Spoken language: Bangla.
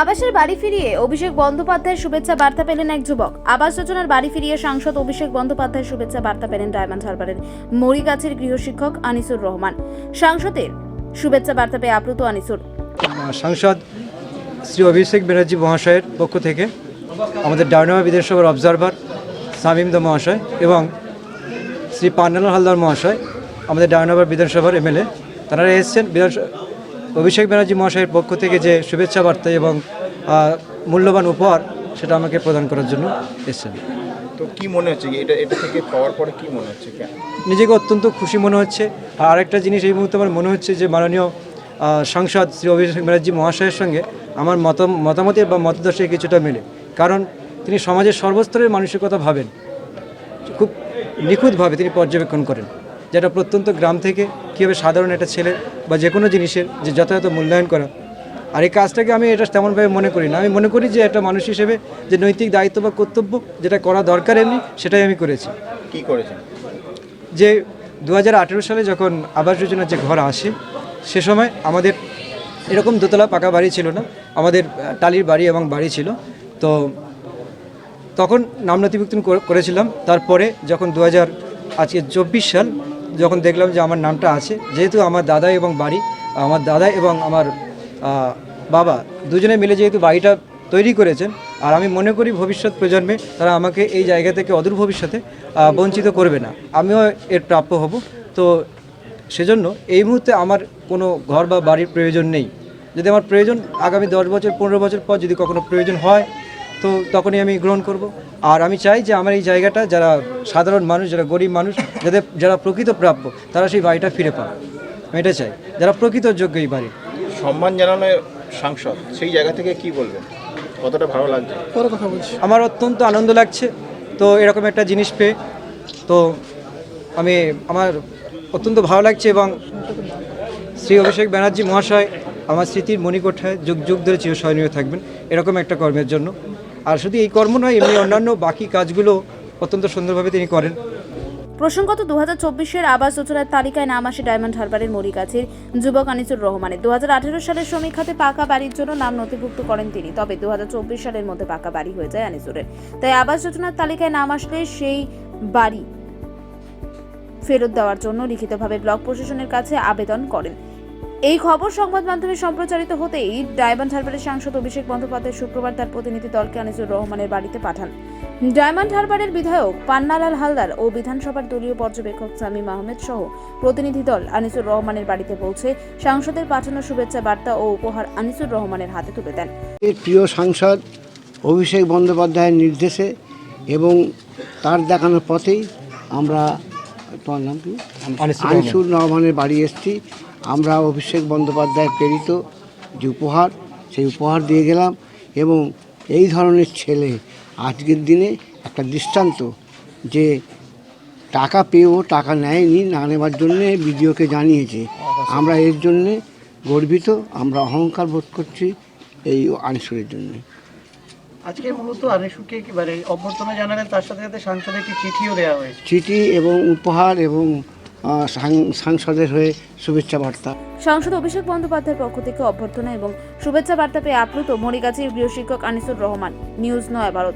আবাসের বাড়ি ফিরিয়ে অভিষেক বন্দ্যোপাধ্যায়ের শুভেচ্ছা বার্তা পেলেন এক যুবক। আবাস যোজনার বাড়ি ফিরিয়ে সাংসদ অভিষেক বন্দ্যোপাধ্যায়ের শুভেচ্ছা বার্তা পেলেন ডায়মন্ড হারবারের মরিগাছের গৃহশিক্ষক আনিসুর রহমান। সাংসদের শুভেচ্ছা বার্তা পেয়ে আপ্লুত আনিসুর। সাংসদ শ্রী অভিষেক ব্যানার্জি মহাশয়ের পক্ষ থেকে আমাদের ডায়নামা বিধানসভার অবজারভার দা মহাশয় এবং শ্রী পান্নালাল হালদার মহাশয় আমাদের ডায়নামার বিধানসভার এমএলএ, তারা এসেছেন বিধানসভা অভিষেক ব্যানার্জি মহাশয়ের পক্ষ থেকে যে শুভেচ্ছা বার্তা এবং মূল্যবান উপহার সেটা আমাকে প্রদান করার জন্য এসেছেন। তো কি মনে হচ্ছে এটা এটা থেকে পাওয়ার পরে কি মনে হচ্ছে কেন? নিজেকে অত্যন্ত খুশি মনে হচ্ছে। আর আরেকটা জিনিস এই মুহূর্তে আমার মনে হচ্ছে যে মাননীয় সাংসদ শ্রী অভিষেক ব্যানার্জি মহাশয়ের সঙ্গে আমার মত মতামতের বা মতদর্শে কিছুটা মেলে। কারণ তিনি সমাজের সর্বস্তরের মানুষের কথা ভাবেন। খুব নিখুঁতভাবে তিনি পর্যবেক্ষণ করেন। যেটা প্রত্যন্ত গ্রাম থেকে কীভাবে সাধারণ একটা ছেলে বা যে কোনো জিনিসের যে যথাযথ মূল্যায়ন করা। আর এই কাজটাকে আমি এটা তেমনভাবে মনে করি না। আমি মনে করি যে একটা মানুষ হিসেবে যে নৈতিক দায়িত্ব বা কর্তব্য যেটা করা দরকার এমনি সেটাই আমি করেছি। কি করেছেন? যে দু হাজার আঠেরো সালে যখন আবাস যোজনার যে ঘর আসে সে সময় আমাদের এরকম দোতলা পাকা বাড়ি ছিল না। আমাদের টালির বাড়ি এবং বাড়ি ছিল। তো তখন নাম নথিভুক্ত করে- করেছিলাম। তারপরে যখন দু হাজার আজকে চব্বিশ সাল যখন দেখলাম যে আমার নামটা আছে, যেহেতু আমার দাদা এবং বাড়ি, আমার দাদা এবং আমার বাবা দুজনে মিলে যেহেতু বাড়িটা তৈরি করেছেন, আর আমি মনে করি ভবিষ্যৎ প্রজন্মে তারা আমাকে এই জায়গা থেকে অদূর ভবিষ্যতে বঞ্চিত করবে না। আমিও এর প্রাপ্য হব। তো সেজন্য এই মুহূর্তে আমার কোনো ঘর বা বাড়ির প্রয়োজন নেই। যদি আমার প্রয়োজন আগামী দশ বছর, পনেরো বছর পর যদি কখনো প্রয়োজন হয়, তো তখনই আমি গ্রহণ করব। আর আমি চাই যে আমার এই জায়গাটা যারা সাধারণ মানুষ যারা গরিব মানুষ যাদের যারা প্রকৃত প্রাপ্য তারা সেই বাড়িটা ফিরে পাবে আমি এটা চাই যারা প্রকৃত যোগ্য এই বাড়ির সম্মান জানানো সাংসদ সেই জায়গা থেকে কি বলবেন? কতটা ভালো লাগছে? পরে কথা বলছি। আমার অত্যন্ত আনন্দ লাগছে। তো এরকম একটা জিনিস পেয়ে তো আমি আমার অত্যন্ত ভালো লাগছে এবং শ্রী অভিষেক ব্যানার্জি মহাশয় আমার স্মৃতির মণিকোঠায় যুগ যুগ ধরে চিরস্মরণীয় থাকবেন এরকম একটা কর্মের জন্য। আর শুধু এই কর্ম নয়, এমনি অন্যান্য বাকি কাজগুলো অত্যন্ত সুন্দরভাবে তিনি করেন। প্রসঙ্গত দু হাজার চব্বিশের আবাস যোজনার তালিকায় নাম আসে ডায়মন্ড হারবারের মরিগাছির, যুবক আনিসুর রহমানের। দু হাজার আঠেরো সালের শ্রমিক খাতে পাকা বাড়ির জন্য নাম নথিভুক্ত করেন তিনি, তবে দু হাজার চব্বিশ সালের মধ্যে পাকা বাড়ি হয়ে যায় আনিসুরের। তাই আবাস যোজনার তালিকায় নাম আসলে সেই বাড়ি ফেরত দেওয়ার জন্য লিখিতভাবে ব্লক প্রশাসনের কাছে আবেদন করেন। এই খবর সংবাদ মাধ্যমে সম্প্রচারিত হতেই ডায়মন্ড হারবারের সাংসদ অভিষেক বন্দ্যোপাধ্যায় শুক্রবার তার প্রতিনিধি দলকে আনিসুর রহমানের বাড়িতে পাঠান। ডায়মন্ড হারবারের বিধায়ক পান্নালাল হালদার ও বিধানসভার দলীয় পর্যবেক্ষক সামিম আহমেদ সহ প্রতিনিধি দল আনিসুর রহমানের বাড়িতে পৌঁছে সাংসদের পাঠানো শুভেচ্ছা বার্তা ও উপহার আনিসুর রহমানের হাতে তুলে দেন। এর প্রিয় সাংসদ অভিষেক বন্দ্যোপাধ্যায়ের নির্দেশে এবং তার দেখানোর পথেই আমরা তোমার নাম কি? আনিসুর রহমানের বাড়ি এসেছি। আমরা অভিষেক বন্দ্যোপাধ্যায়ের প্রেরিত যে উপহার সেই উপহার দিয়ে গেলাম এবং এই ধরনের ছেলে আজকের দিনে একটা দৃষ্টান্ত যে টাকা পেয়েও টাকা নেয়নি না নেবার জন্যে বিডিওকে জানিয়েছে। আমরা এর জন্যে গর্বিত আমরা অহংকার বোধ করছি এই আনিসুরের জন্যে। আজকে মূলত আরেশুকে একেবারে অভ্যর্থনা জানালেন তার সাথে সাথে সাংসদের একটি চিঠিও দেওয়া হয়েছে। চিঠি এবং উপহার এবং সাং- সাংসদের হয়ে শুভেচ্ছা বার্তা। সাংসদ অভিষেক বন্দ্যোপাধ্যায়ের পক্ষ থেকে অভ্যর্থনা এবং শুভেচ্ছা বার্তা পেয়ে আপ্লুত মরিগাছির গৃহশিক্ষক আনিসুর রহমান নিউজ নয় ভারত।